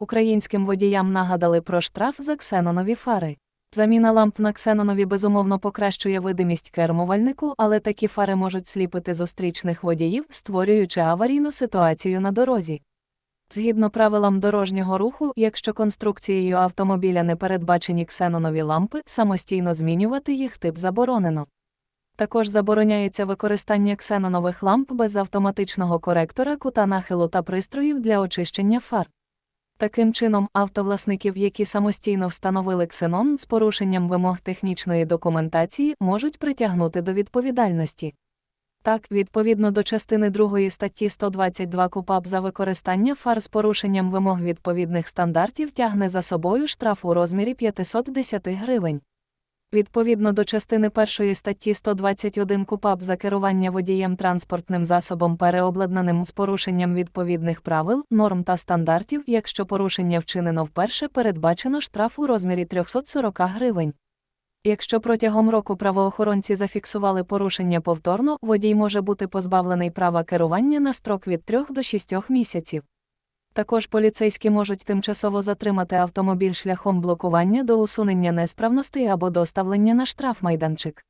Українським водіям нагадали про штраф за ксенонові фари. Заміна ламп на ксенонові безумовно покращує видимість кермувальнику, але такі фари можуть сліпити зустрічних водіїв, створюючи аварійну ситуацію на дорозі. Згідно правилам дорожнього руху, якщо конструкцією автомобіля не передбачені ксенонові лампи, самостійно змінювати їх тип заборонено. Також забороняється використання ксенонових ламп без автоматичного коректора кута нахилу та пристроїв для очищення фар. Таким чином, автовласників, які самостійно встановили ксенон з порушенням вимог технічної документації, можуть притягнути до відповідальності. Так, відповідно до частини 2 статті 122 КУПАП за використання фар з порушенням вимог відповідних стандартів тягне за собою штраф у розмірі 510 гривень. Відповідно до частини 1 статті 121 КУПАП за керування водієм транспортним засобом переобладнаним з порушенням відповідних правил, норм та стандартів, якщо порушення вчинено вперше, передбачено штраф у розмірі 340 гривень. Якщо протягом року правоохоронці зафіксували порушення повторно, водій може бути позбавлений права керування на строк від 3 до 6 місяців. Також поліцейські можуть тимчасово затримати автомобіль шляхом блокування до усунення несправностей або доставлення на штрафмайданчик.